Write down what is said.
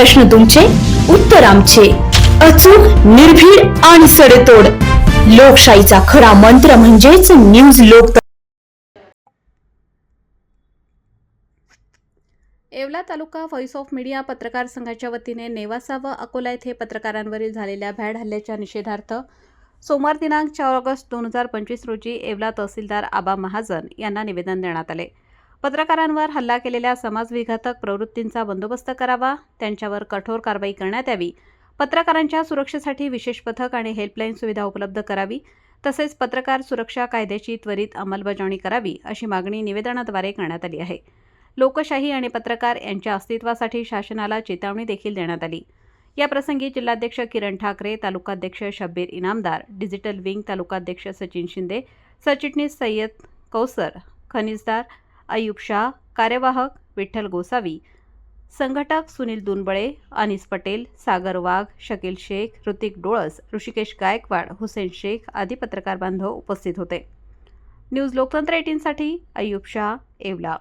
प्रश्न तुमचे उत्तर आमचे. अचूक निर्भीड आणि सडेतोड. लोकशाहीचा खरा मंत्र म्हणजेच न्यूज लोक Yeola taluka voice of media पत्रकार संघाच्या वतीने नेवासा व अकोला येथे पत्रकारांवरील झालेल्या भ्याड हल्ल्याच्या निषेधार्थ सोमवार दिनांक चार ऑगस्ट दोन हजार पंचवीस रोजी येवला तहसीलदार आबा महाजन यांना निवेदन देण्यात आले. पत्रकारांवर हल्ला केलेल्या समाजविघातक प्रवृत्तींचा बंदोबस्त करावा त्यांच्यावर कठोर कारवाई करण्यात यावी. पत्रकारांच्या सुरक्षेसाठी विशेष पथक आणि हेल्पलाईन सुविधा उपलब्ध करावी तसेच पत्रकार सुरक्षा कायद्याची त्वरित अंमलबजावणी करावी अशी मागणी निवेदनाद्वारे करण्यात आली आहे. लोकशाही आणि पत्रकार यांच्या अस्तित्वासाठी शासनाला चेतावणी देखील देण्यात आली. याप्रसंगी जिल्हाध्यक्ष किरण ठाकरे तालुकाध्यक्ष शब्बीर इनामदार डिजिटल विंग तालुकाध्यक्ष सचिन शिंदे सरचिटणीस सय्यद कौसर खनिजदार आयुब शाह कार्यवाहक विठ्ठल गोसावी संघटक सुनील दुनबळे अनिस पटेल सागर वाघ शकील शेख ऋतिक डोळस ऋषिकेश गायकवाड हुसेन शेख आदी पत्रकार बांधव उपस्थित होते. न्यूज लोकतंत्र एटीनसाठी अयूब शाह येवला.